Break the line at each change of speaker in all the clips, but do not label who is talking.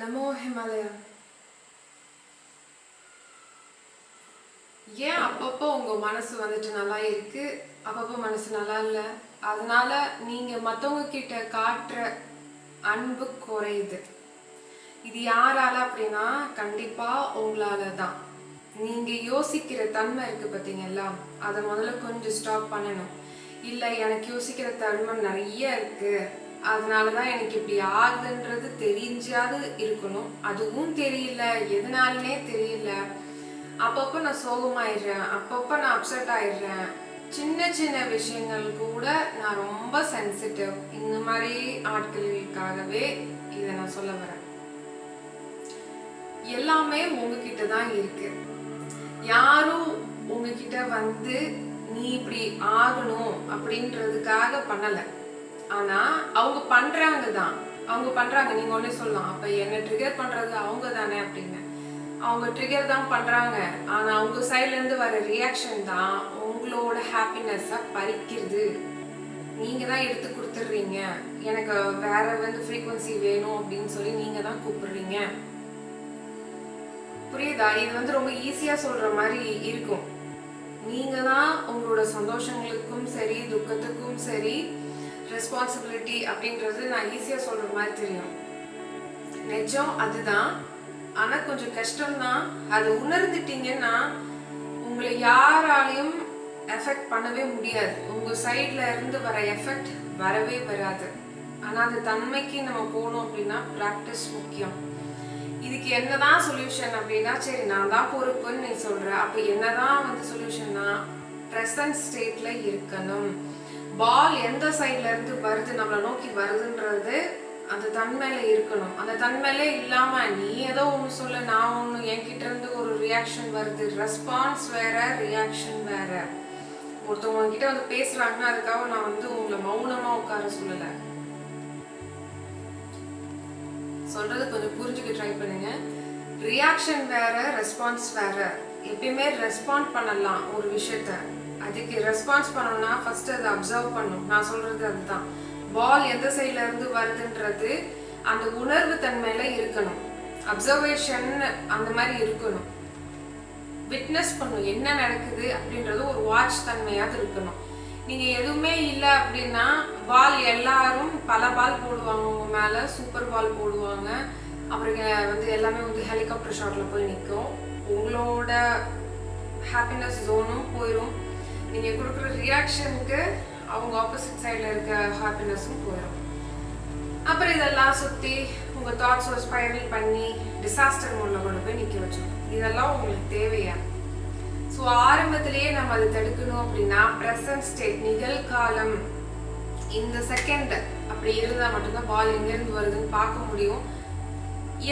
நமோ ஹிமாலயா ஏன் அப்பப்போ உங்க மனசு வந்துட்டு நல்லா இருக்கு? அப்பப்போ மனசு நல்லா இல்லை? அதனால நீங்க மத்தவங்க கிட்ட காட்டுற அன்பு குறையுது. இது யாரால அப்படின்னா கண்டிப்பா உங்களால தான். நீங்க யோசிக்கிற தன்மை இருக்கு பார்த்தீங்களா அதை முதல்ல கொஞ்சம் ஸ்டாப் பண்ணணும். இல்லை எனக்கு யோசிக்கிற தன்மை நிறைய அதனால அதனாலதான் எனக்கு இப்படி ஆகுதுன்றது தெரிஞ்சாது இருக்கணும். அதுவும் தெரியல. எதனாலனே தெரியல. அப்பப்போ நான் சோகமாயிடுறேன். அப்பப்போ நான் அப்செட் ஆயிடுறேன். சின்ன சின்ன விஷயங்கள் கூட நான் ரொம்ப சென்சிட்டிவ் இந்த மாதிரி ஆட்களுக்காகவே இதை நான் சொல்ல வரேன். எல்லாமே உங்ககிட்ட தான் இருக்கு. யாரும் உங்ககிட்ட வந்து நீ இப்படி ஆகணும் அப்படின்றதுக்காக பண்ணல. ஆனா அவங்க பண்றாங்க தான் அவங்க பண்றாங்க. நீங்க ஒண்ணு சொல்லலாம். அப்ப என்ன ட்ரிகர் பண்றது அவங்க தானே அப்படின்னு. அவங்க ட்ரிகர் தான் பண்றாங்க. ஆனா அவங்க சைட்ல இருந்து வர ரியாக்ஷன் தான் உங்களோட ஹாப்பினஸ்ஸ பறிக்கிறது. நீங்க தான் எடுத்து கொடுத்துடுறீங்க. எனக்கு வேற வந்து ஃப்ரீக்குவன்சி வேணும் அப்படின்னு சொல்லி நீங்க தான் கூப்பிடுறீங்க. புரியுதா? இது வந்து ரொம்ப ஈஸியா சொல்ற மாதிரி இருக்கும். நீங்க தான் உங்களோட சந்தோஷங்களுக்கும் சரி துக்கத்துக்கும் சரி ரெஸ்பான்சிபிலிட்டி அப்படின்றது நான் ஈஸியாக சொல்கிற மாதிரி தெரியும். நிஜம் அதுதான். ஆனால் கொஞ்சம் கஷ்டம்தான். அதை உணர்ந்துட்டீங்கன்னா உங்களை யாராலையும் எஃபெக்ட் பண்ணவே முடியாது. உங்கள் சைடில் இருந்து வர எஃபெக்ட் வரவே வராது. ஆனால் அந்த தன்மைக்கு நம்ம போகணும் அப்படின்னா ப்ராக்டிஸ் முக்கியம். இதுக்கு என்னதான் சொல்யூஷன் அப்படின்னா சரி நான் தான் பொறுப்புன்னு நீ சொல்கிற அப்போ என்னதான் வந்து சொல்யூஷன்னா ப்ரெசன்ட் ஸ்டேட்டில் இருக்கணும். பால் எந்த சைட்ல இருந்து வருது நம்மளை நோக்கி வருதுன்றது அந்த தன்மையில இருக்கணும். அந்த தன்மையில இல்லாம நீ ஏதோ ஒண்ணு சொல்ல நான் ஒண்ணு என்கிட்ட இருந்து ஒரு ரியாக்ஷன் வருது. ரெஸ்பான்ஸ் வேற ரியாக்ஷன் வேற. ஒருத்தவங்க கிட்ட வந்து பேசுறாங்கன்னா அதுக்காக நான் வந்து உங்களை மௌனமா உட்கார சொல்லல. சொல்றது கொஞ்சம் புரிஞ்சுக்க ட்ரை பண்ணுங்க. ரியாக்ஷன் வேற ரெஸ்பான்ஸ் வேற. எப்பயுமே ரெஸ்பாண்ட் பண்ணலாம் ஒரு விஷயத்த. அதுக்கு ரெஸ்பான்ஸ் பண்ணணும்னா ஃபர்ஸ்ட் அதை அப்சர்வ் பண்ணும் நான் சொல்றது அதுதான். பால் எந்த சைட்ல இருந்து வருதுன்றது அந்த உணர்வு தன்மையில இருக்கணும். அப்சர்வேஷன் அந்த மாதிரி இருக்கணும். விட்னஸ் பண்ணும் என்ன நடக்குது அப்படின்றது ஒரு வாட்ச் தன்மையாவது இருக்கணும். நீங்க எதுவுமே இல்லை அப்படின்னா பால் எல்லாரும் பல பால் போடுவாங்க. உங்க மேல சூப்பர் பால் போடுவாங்க. அப்புறம் வந்து எல்லாமே வந்து ஹெலிகாப்டர் ஷாட்ல போய் நிற்கும் உங்களோட ஹாப்பினஸ் ஜோனும் போயிடும் நீங்கள் கொடுக்குற ரியாக்ஷனுக்கு அவங்க ஆப்போசிட் சைடில் இருக்க ஹாப்பினஸும் போயிடும் அப்புறம் இதெல்லாம் சுற்றி உங்கள் தாட்ஸ் ஒரு ஸ்பைரல் பண்ணி டிசாஸ்டர் மூலம் கொண்டு போய் நிற்க வச்சோம். இதெல்லாம் உங்களுக்கு தேவையா? ஸோ ஆரம்பத்திலேயே நம்ம அதை தடுக்கணும் அப்படின்னா ப்ரெசன்ட் ஸ்டேட் நிகழ்காலம். இந்த செகண்ட் அப்படி இருந்தால் மட்டும்தான் பால் எங்கேருந்து வருதுன்னு பார்க்க முடியும்.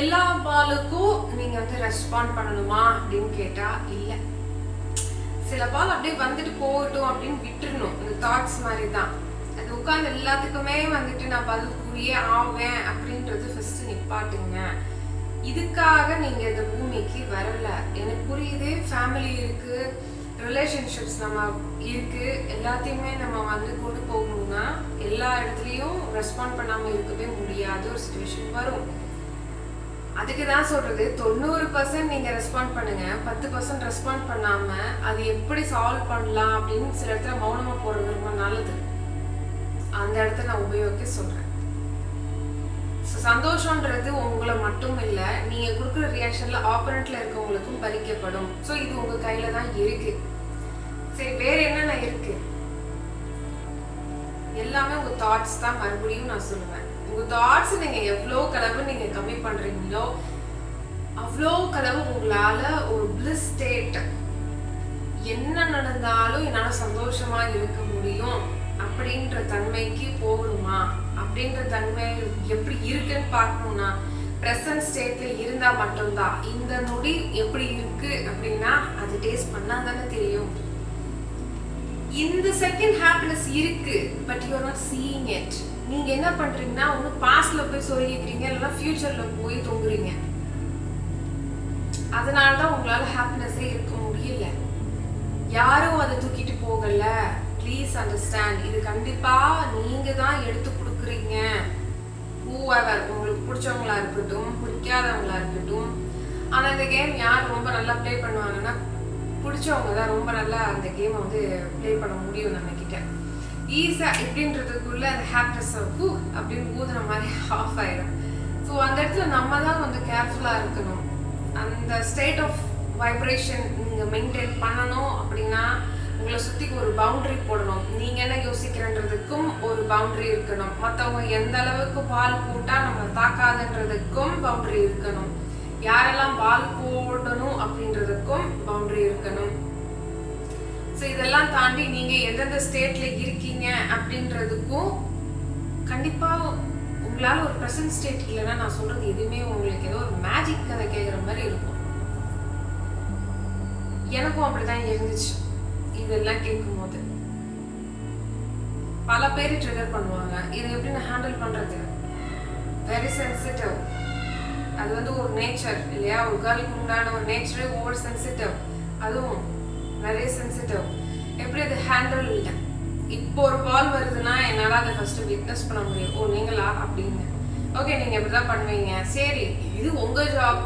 எல்லா பாலுக்கும் நீங்கள் வந்து ரெஸ்பாண்ட் பண்ணணுமா அப்படின்னு கேட்டால் இல்லை. சில பால் அப்படியே வந்துட்டு போகட்டும் அப்படின்னு விட்டுறணும். இந்த தாட்ஸ் மாதிரி தான் அது உட்காந்து எல்லாத்துக்குமே வந்துட்டு நான் பதில் கூறியே ஆவேன் அப்படின்றது ஃபர்ஸ்ட் நிப்பாட்டுங்க. இதுக்காக நீங்க இந்த பூமிக்கு வரல. எனக்கு புரியுது ஃபேமிலி இருக்கு ரிலேஷன்ஷிப்ஸ் நம்ம இருக்கு எல்லாத்தையுமே நம்ம வந்து கொண்டு போகணும்னா எல்லா இடத்துலையும் ரெஸ்பாண்ட் பண்ணாம இருக்கவே முடியாத ஒரு சுச்சுவேஷன் வரும். அதுக்கு தான் சொல்றது. தொண்ணூறு பர்சன்ட் நீங்க ரெஸ்பாண்ட் பண்ணுங்க. பத்து பர்சன்ட் ரெஸ்பாண்ட் பண்ணாம அது எப்படி சால்வ் பண்ணலாம் அப்படின்னு சில இடத்துல மௌனமா போறது ரொம்ப நல்லது. அந்த இடத்த நான் உபயோகிக்க சொல்றேன். சந்தோஷம்ன்றது உங்களை மட்டும் இல்ல நீங்க கொடுக்குற ரியாக்ஷன்ல ஆப்பரண்ட்ல இருக்கவங்களுக்கும் பறிக்கப்படும். ஸோ இது உங்க கையில தான் இருக்கு. சரி வேற என்னென்ன இருக்கு? எல்லாமே உங்க தாட்ஸ் தான். மறுபடியும் நான் சொல்லுவேன் உங்க தாட்ஸ் நீங்க எவ்வளோ கலவு நீங்க கம்மி பண்றீங்களோ அவ்வளோ கலவு உங்களால ஒரு பிளிஸ் ஸ்டேட் என்ன நடந்தாலும் என்னால சந்தோஷமா இருக்க முடியும் அப்படின்ற தன்மைக்கு போகணுமா அப்படின்ற தன்மை எப்படி இருக்குன்னு பார்க்கணும்னா ப்ரெசன்ட் ஸ்டேட்ல இருந்தா மட்டும்தான் இந்த நொடி எப்படி இருக்கு அப்படின்னா அது டேஸ்ட் பண்ணா தானே தெரியும். இந்த செகண்ட் ஹாப்பினஸ் இருக்கு but you are not seeing it நீங்க என்ன பண்றீங்கன்னா ஒண்ணு பாஸ்ட்ல போய் சொருகிக்கிறீங்க இல்லைன்னா ஃபியூச்சர்ல போய் தொங்குறீங்க. அதனாலதான் உங்களால ஹாப்பினஸே இருக்க முடியல. யாரும் அதை தூக்கிட்டு போகல. ப்ளீஸ் அண்டர்ஸ்டாண்ட் இது கண்டிப்பா நீங்க தான் எடுத்து கொடுக்குறீங்க. ஹூவர் உங்களுக்கு பிடிச்சவங்களா இருக்கட்டும் பிடிக்காதவங்களா இருக்கட்டும். ஆனா இந்த கேம் யார் ரொம்ப நல்லா ப்ளே பண்ணுவாங்கன்னா பிடிச்சவங்க தான் ரொம்ப நல்லா அந்த கேமை வந்து ப்ளே பண்ண முடியும் நம்ம கிட்ட ஈஸா எப்படின்றதுக்குள்ளே அந்த ஹாப்பினஸ் ஹூ அப்படின்னு ஊதுன மாதிரி ஆஃப் ஆயிடும் ஸோ அந்த இடத்துல நம்ம தான் வந்து கேர்ஃபுல்லாக இருக்கணும். அந்த ஸ்டேட் ஆஃப் வைப்ரேஷன் நீங்கள் மெயின்டைன் பண்ணணும் அப்படின்னா உங்களை சுற்றி ஒரு பவுண்டரி போடணும். நீங்கள் என்ன யோசிக்கிறன்றதுக்கும் ஒரு பவுண்டரி இருக்கணும். மற்றவங்க எந்த அளவுக்கு பால் போட்டால் நம்ம தாக்காதுன்றதுக்கும் பவுண்டரி இருக்கணும். யாரெல்லாம் பால் போடணும் அப்படின்றதுக்கும் பவுண்டரி இருக்கணும். ஸோ இதெல்லாம் தாண்டி நீங்க எந்தெந்த ஸ்டேட்ல இருக்கீங்க அப்படின்றதுக்கும் கண்டிப்பா உங்களால ஒரு ப்ரெசன்ட் ஸ்டேட் இல்லைன்னா நான் சொல்றது எதுவுமே உங்களுக்கு ஏதோ ஒரு மேஜிக் கதை கேட்குற மாதிரி இருக்கும். எனக்கும் அப்படிதான் இருந்துச்சு. இதெல்லாம் கேட்கும் போது பல பேர் ட்ரிகர் பண்ணுவாங்க. இதை எப்படி நான் ஹேண்டில் பண்றது? வெரி சென்சிட்டிவ் அது வந்து ஒரு நேச்சர் இல்லையா? ஒரு கேர்ளுக்கு உண்டான ஒரு நேச்சரே ஓவர் சென்சிட்டிவ் அதுவும் நிறைய சென்சிட்டிவ் எப்படி அது ஹேண்டில் இல்லை. இப்போ ஒரு கால் வருதுன்னா என்னால் அதை ஃபஸ்ட்டு விட்னஸ் பண்ண முடியும். ஓ நீங்களா? அப்படின்னு. ஓகே நீங்கள் இப்படி தான் பண்ணுவீங்க. சரி இது உங்கள் ஜாப்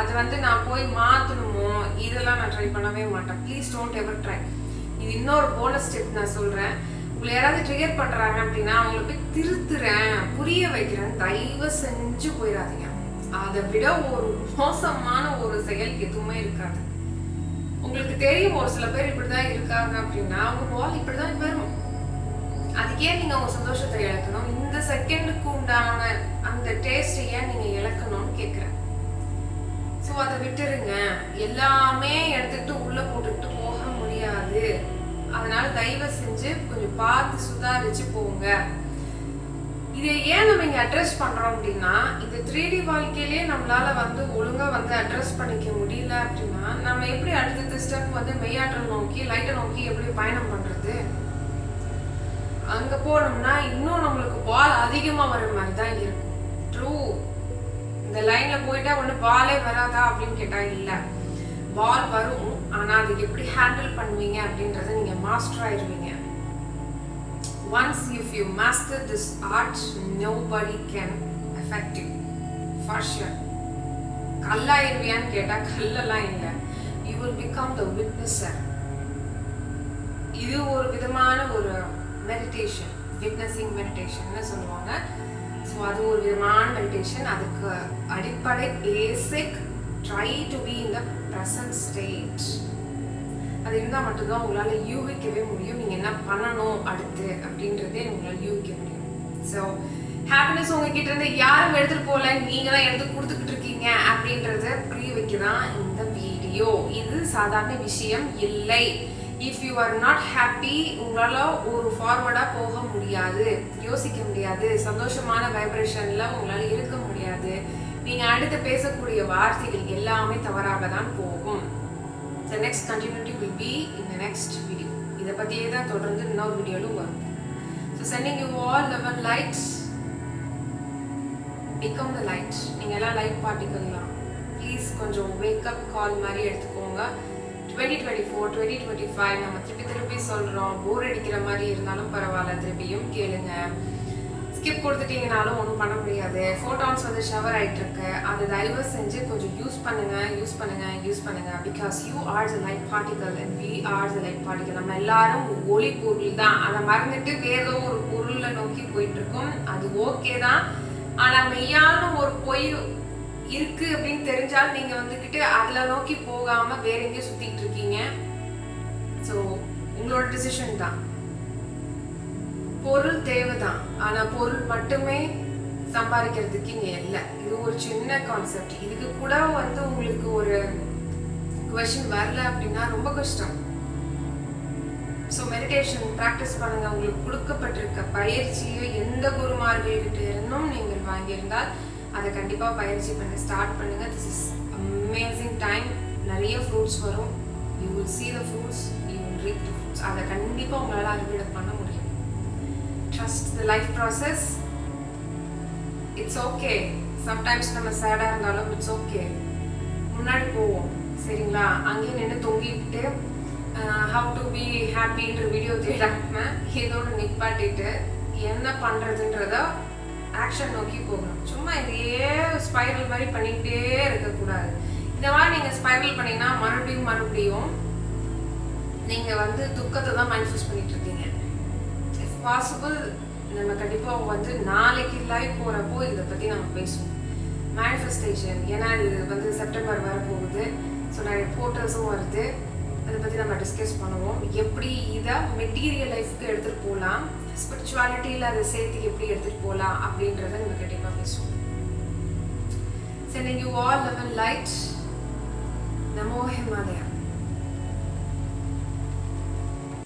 அது வந்து நான் போய் மாற்றணுமோ இதெல்லாம் நான் ட்ரை பண்ணவே மாட்டேன். ப்ளீஸ் டோன்ட் எவர் ட்ரை இது இன்னொரு போனஸ் ஸ்டெப் நான் சொல்கிறேன் உங்களை யாராவது ட்ரிகர் பண்ணுறாங்க அப்படின்னா அவங்கள போய் திருத்துறேன் புரிய வைக்கிறேன். தயவு செஞ்சு போயிடாதீங்க. அதை விட ஒரு மோசமான ஒரு செயல் எதுவுமே இருக்காது. உங்களுக்கு தெரியும் ஒரு சில பேர் இப்படிதான் இருக்காங்க அப்படின்னா அவங்க வால் இப்படிதான் வரும். அதுக்கே நீங்க உங்க சந்தோஷத்தை இழக்கணும். இந்த செகண்டுக்கு உண்டான அந்த டேஸ்ட் ஏன் நீங்க இழக்கணும்னு கேக்குறேன். ஸோ அதை விட்டுருங்க. எல்லாமே எடுத்துக்கிட்டு உள்ள போட்டுக்கிட்டு போக முடியாது. அதனால தயவு செஞ்சு கொஞ்சம் பார்த்து சுதாரிச்சு போங்க. இதை ஏன் நம்ம இங்க அட்ரஸ் பண்றோம் அப்படின்னா இந்த த்ரீ டி வாழ்க்கையிலேயே நம்மளால வந்து ஒழுங்கா வந்து அட்ரஸ் பண்ணிக்க முடியல அப்படின்னா நம்ம எப்படி அடுத்தடுத்த ஸ்டெப் வந்து மெய்யாற்றல் நோக்கி லைட்டை நோக்கி எப்படி பயணம் பண்றது? அங்க போனோம்னா இன்னும் நம்மளுக்கு பால் அதிகமா வர மாதிரி தான் இருக்கும். ட்ரூ இந்த லைன்ல போயிட்டா ஒன்று பாலே வராதா அப்படின்னு கேட்டால் இல்லை. பால் வரும் ஆனா அதுக்கு எப்படி ஹேண்டில் பண்ணுவீங்க அப்படின்றத நீங்க மாஸ்டர் ஆயிடுவீங்க once if you master this art nobody can affect you. For sure. கல்லாயிருவியான்னு கேட்டா கல்லெல்லாம் இல்லை. You will become the witnesser இது ஒரு விதமான ஒரு மெடிடேஷன் விட்னஸிங் மெடிடேஷன்னு சொல்லுவாங்க. ஸோ அது ஒரு விதமான மெடிடேஷன் அதுக்கு அடிப்படை basic try to be in the present state அது இருந்தால் மட்டும்தான் உங்களால் யூகிக்கவே முடியும். நீங்கள் என்ன பண்ணணும் அடுத்து அப்படின்றதே உங்களால் யூகிக்க முடியும். ஸோ ஹாப்பினஸ் உங்ககிட்ட இருந்து யாரும் எடுத்துகிட்டு போகல நீங்கள் தான் எடுத்து கொடுத்துக்கிட்டு இருக்கீங்க அப்படின்றத புரிய வைக்க தான் இந்த வீடியோ. இது சாதாரண விஷயம் இல்லை. If you are not happy உங்களால் ஒரு ஃபார்வர்டாக போக முடியாது. யோசிக்க முடியாது. சந்தோஷமான வைப்ரேஷனில் உங்களால் இருக்க முடியாது. நீங்கள் அடுத்து பேசக்கூடிய வார்த்தைகள் எல்லாமே தவறாக தான் போகும். The next continuity will be in the next video இதை பற்றியே தான் தொடர்ந்து இன்னொரு வீடியோலும் வரும். So sending you all eleven lights become the light நீங்கள் எல்லாம் லைட் பார்ட்டிகல்லாம் ப்ளீஸ் கொஞ்சம் வேக்கப் கால் மாதிரி எடுத்துக்கோங்க. Twenty twenty four twenty twenty five நம்ம திருப்பி திருப்பி சொல்கிறோம் போர் அடிக்கிற மாதிரி இருந்தாலும் பரவாயில்ல திருப்பியும் கேளுங்க. ஸ்கிப் கொடுத்துட்டீங்கனாலும் ஒன்றும் பண்ண முடியாது. ஃபோட்டான்ஸ் வந்து ஷவர் ஆகிட்டு இருக்கு அதை தயவு செஞ்சு கொஞ்சம் யூஸ் பண்ணுங்க யூஸ் பண்ணுங்க யூஸ் பண்ணுங்க. Because you are the light particle and we are the light particle நம்ம எல்லாரும் ஒளி பொருள் தான். அதை மறந்துட்டு வேற ஏதோ ஒரு பொருளை நோக்கி போயிட்டு இருக்கோம் அது ஓகே தான். ஆனால் மெய்யான ஒரு பொய் இருக்கு அப்படின்னு தெரிஞ்சால் நீங்க வந்துக்கிட்டு அதில் நோக்கி போகாம வேற எங்கேயும் சுத்திட்டு இருக்கீங்க. ஸோ உங்களோட டிசிஷன் தான். பொருள் தேவைதான். ஆனா பொருள் மட்டுமே சம்பாதிக்கிறதுக்கு இங்க இல்லை. இது ஒரு சின்ன கான்செப்ட் இதுக்கு கூட வந்து உங்களுக்கு ஒரு கொஷின் வரல அப்படின்னா ரொம்ப கஷ்டம். ஸோ மெடிடேஷன் ப்ராக்டிஸ் பண்ணுங்க. உங்களுக்கு கொடுக்கப்பட்டிருக்க பயிற்சியை எந்த குருமார்கள்கிட்ட இருந்தும் நீங்கள் வாங்கியிருந்தால் அதை கண்டிப்பாக பயிற்சி பண்ண ஸ்டார்ட் பண்ணுங்க. திஸ் இஸ் அமேசிங் டைம் நிறைய ஃப்ரூட்ஸ் வரும். You will see the fruits you will reap the அதை கண்டிப்பாக உங்களால் அறுவடை பண்ண முடியும். Trust the life process it's okay sometimes நம்ம சேடாக இருந்தாலும் இட்ஸ் ஓகே முன்னாடி போவோம் சரிங்களா? அங்கேயே நின்று தொங்கிட்டு ஹவு டு பி ஹாப்பின்ற வீடியோ தேடாம இதோடு நிப்பாட்டிட்டு என்ன பண்ணுறதுன்றத ஆக்ஷன் நோக்கி போகணும். சும்மா இதையே ஸ்பைரல் மாதிரி பண்ணிக்கிட்டே இருக்கக்கூடாது. இந்த மாதிரி நீங்கள் ஸ்பைரல் பண்ணீங்கன்னா மறுபடியும் மறுபடியும் நீங்கள் வந்து துக்கத்தை தான் மேனிஃபெஸ்ட் பண்ணிட்டு இருக்கீங்க. பாசிபிள் நம்ம கண்டிப்பாக வந்து நாளைக்கு லைவ் போகிறப்போ இதை பற்றி நம்ம பேசுவோம். மேனிஃபெஸ்டேஷன் ஏன்னா இது வந்து செப்டம்பர் வரப்போகுது போகுது. ஸோ நிறைய ஃபோட்டோஸும் வருது. அதை பற்றி நம்ம டிஸ்கஸ் பண்ணுவோம். எப்படி இதை மெட்டீரியல் லைஃப்க்கு எடுத்துகிட்டு போகலாம்? ஸ்பிரிச்சுவாலிட்டியில் அதை சேர்த்து எப்படி எடுத்துகிட்டு போகலாம்? அப்படின்றத நம்ம கண்டிப்பாக பேசுவோம். Sending you all love and light. Namo Himalaya.